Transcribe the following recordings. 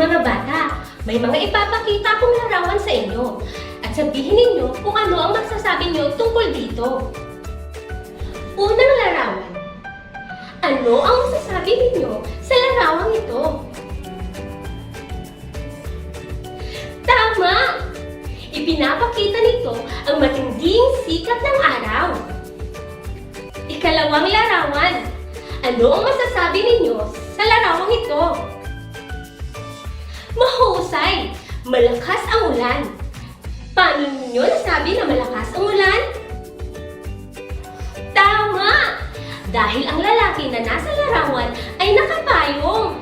Mga bata, may mga ipapakita akong larawan sa inyo. At sabihin ninyo kung ano ang magsasabi nyo tungkol dito. Unang larawan. Ano ang masasabi ninyo sa larawang ito? Tama! Ipinapakita nito ang matinding sikat ng araw. Ikalawang larawan. Ano ang masasabi ninyo sa larawang ito? Mahusay! Malakas ang ulan. Paano ninyo nasabi na malakas ang ulan? Tama! Dahil ang lalaki na nasa larawan ay nakapayong.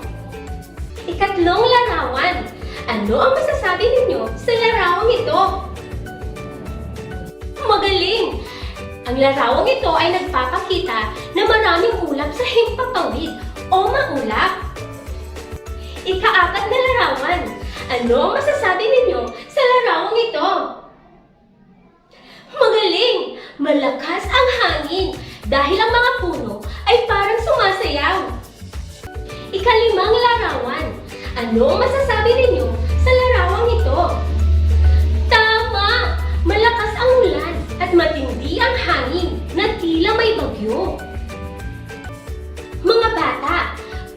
Ikatlong larawan. Ano ang masasabi ninyo sa larawang ito? Magaling! Ang larawang ito ay nagpapakita na maraming ulap sa himpapawid o maulap. Ikaapat na larawan. Ano ang masasabi ninyo sa larawang ito? Magaling! Malakas ang hangin dahil ang mga puno ay parang sumasayaw. Ikalimang larawan. Ano ang masasabi ninyo sa larawang ito? Tama! Malakas ang ulan at matindi ang hangin na tila may bagyo.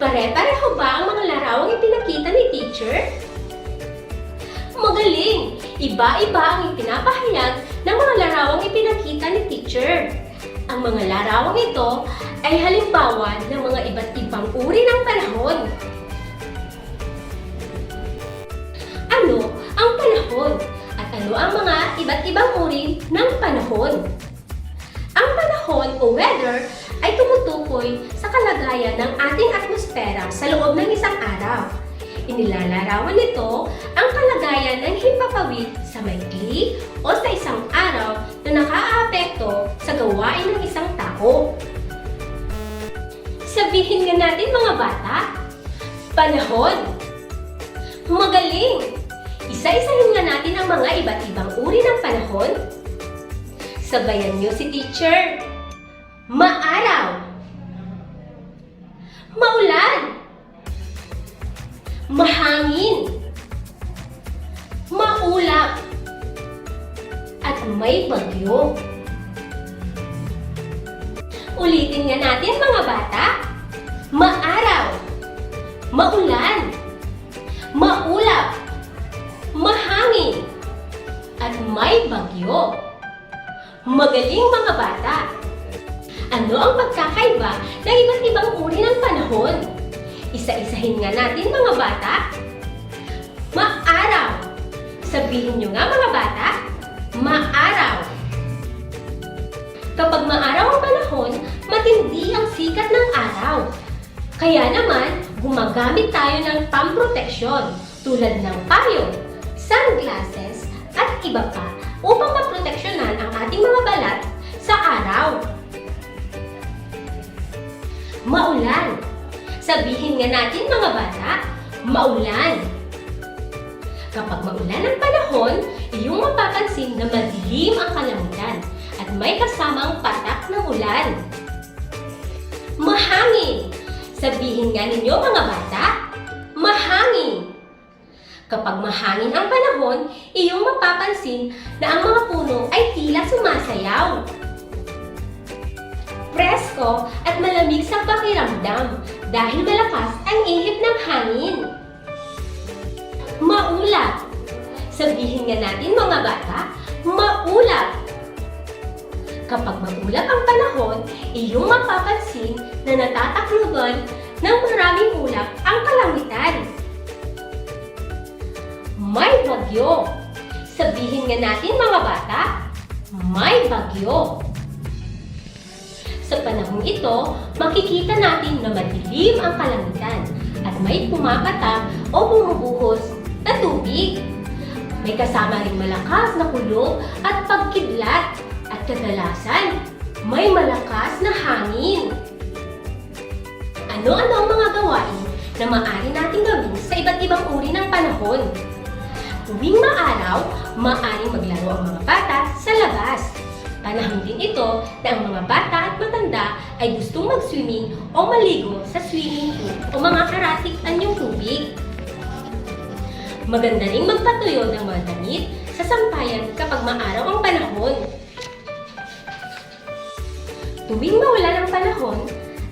Pare-pareho ba ang mga larawang ipinakita ni teacher? Magaling! Iba-iba ang ipinapahayag ng mga larawang ipinakita ni teacher. Ang mga larawang ito ay halimbawa ng mga iba't ibang uri ng panahon. Ano ang panahon? At ano ang mga iba't ibang uri ng panahon? Ang panahon o weather ay tumutukoy kalagayan ng ating atmosfera sa loob ng isang araw. Inilalarawan nito ang kalagayan ng himpapawid sa maikli o sa isang araw na nakaaapekto sa gawain ng isang tao. Sabihin nga natin mga bata, panahon. Magaling! Isa-isahin nga natin ang mga iba't ibang uri ng panahon. Sabayan niyo si teacher. Maaraw. Maulan. Mahangin. Maulap. At may bagyo. Ulitin nga natin mga bata. Maaraw. Maulan. Maulap. Mahangin. At may bagyo. Magaling mga bata! Ano ang pagkakaiba ng iba't ibang uri ng panahon? Isa-isahin nga natin mga bata. Maaraw. Sabihin nyo nga mga bata, maaraw. Kapag maaraw ang panahon, matindi ang sikat ng araw. Kaya naman, gumagamit tayo ng pamproteksyon tulad ng payong, sunglasses, at iba pa upang maproteksyonan ang ating mga balat sa araw. Maulan. Sabihin nga natin mga bata, maulan. Kapag maulan ang panahon, iyong mapapansin na madilim ang kalangitan at may kasamang patak ng ulan. Mahangin. Sabihin nga ninyo mga bata, mahangin. Kapag mahangin ang panahon, iyong mapapansin na ang mga puno ay tila sumasayaw. Presko at malamig sa pakiramdam dahil malakas ang ihip ng hangin. Maulap. Sabihin nga natin mga bata, maulap. Kapag maulap ang panahon, iyong mapapansin na natatakluban ng maraming ulap ang kalangitan. May bagyo. Sabihin nga natin mga bata, may bagyo. Sa panahong ito, makikita natin na madilim ang kalangitan at may pumapata o bumubuhos na tubig. May kasama ring malakas na kulog at pagkidlat at kadalasan may malakas na hangin. Ano-ano ang mga gawain na maaari nating gawin sa iba't ibang uri ng panahon? Tuwing maaraw, maaaring maglaro ang mga bata sa labas. Panahon din ito na ang mga bata at matanda ay gustong mag-swimming o maligo sa swimming pool o mga karatig anyong tubig. Maganda ring magpatuyo ng mga damit sa sampayan kapag maaraw ang panahon. Tuwing maulan ang panahon,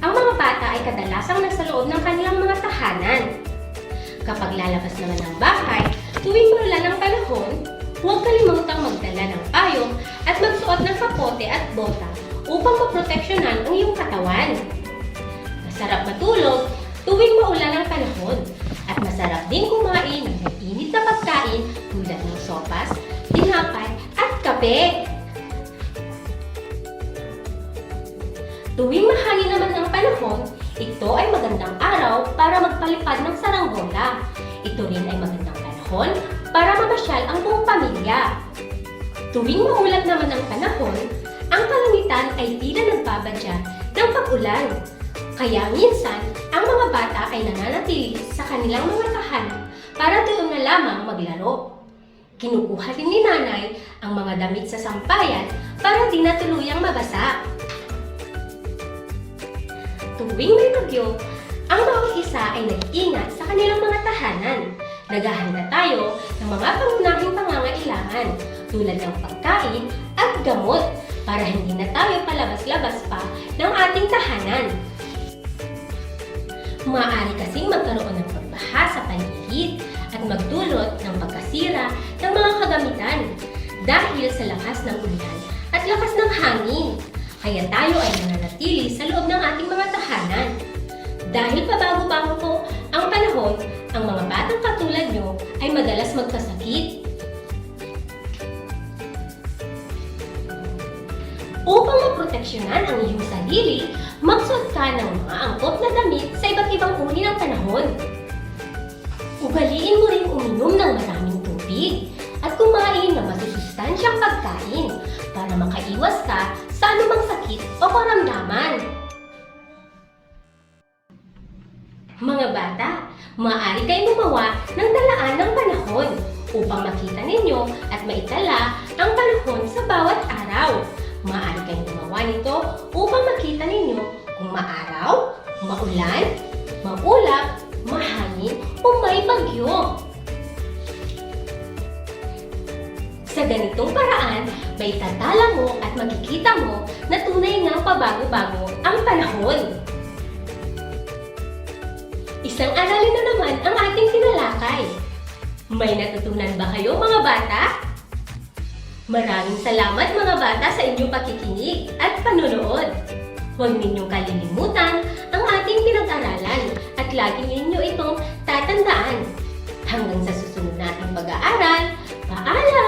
ang mga bata ay kadalasang nasa loob ng kanilang mga tahanan. Kapag lalabas naman ng bahay, tuwing maulan ang panahon, huwag kalimutang magdala ng magsuot ng kapote at bota upang maproteksyonan ang iyong katawan. Masarap matulog tuwing maulan ang panahon at masarap din kumain ng mainit na pagkain tulad ng sopas, tinapay at kape. Tuwing mahangin naman ang panahon, ito ay magandang araw para magpalipad ng saranggola. Ito rin ay magandang panahon para mamasyal ang buong pamilya. Tuwing maulat naman ang panahon, ang kalangitan ay tila nagbabadya ng pag-ulan. Kaya minsan, ang mga bata ay nananatili sa kanilang mga tahanan para doon na lamang maglaro. Kinukuha din ni nanay ang mga damit sa sampayan para di na tuluyang mabasa. Tuwing may bagyo, ang bawat isa ay nag-ingat sa kanilang mga tahanan. Naghahanda tayo ng mga pangunahing pangangailangan tulad ng pagkain at gamot para hindi na tayo palabas-labas pa ng ating tahanan. Maaari kasing magkaroon ng pagbaha sa paligid at magdulot ng pagkasira ng mga kagamitan dahil sa lakas ng ulan at lakas ng hangin. Kaya tayo ay nananatili sa loob ng ating mga tahanan. Dahil pabago-bago po ang panahon, ang mga batang katulad nyo ay madalas magkasakit. Maproteksyonan ang iyong sarili, magsuot ka ng mga angkop na damit sa iba't ibang uri ng panahon. Ugaliin mo rin uminom ng maraming tubig at kumain ng masusustansyang pagkain para makaiwas ka sa anumang sakit o karamdaman. Mga bata, maaari kayong gumawa ng talaan ng panahon upang makita ninyo at maitala ang panahon sa bawat araw. Maaari kayong gumawa nito upang makita ninyo kung maaraw, maulan, maulap, mahangin o may bagyo. Sa ganitong paraan, may tatala mo at makikita mo na tunay nga pabago-bago ang panahon. Isang aralin na naman ang ating tinalakay. May natutunan ba kayo mga bata? Maraming salamat mga bata sa inyong pakikinig at panunood. Huwag ninyong kalilimutan ang ating pinag-aralan at lagi ninyo itong tatandaan. Hanggang sa susunod nating pag-aaral, paalam!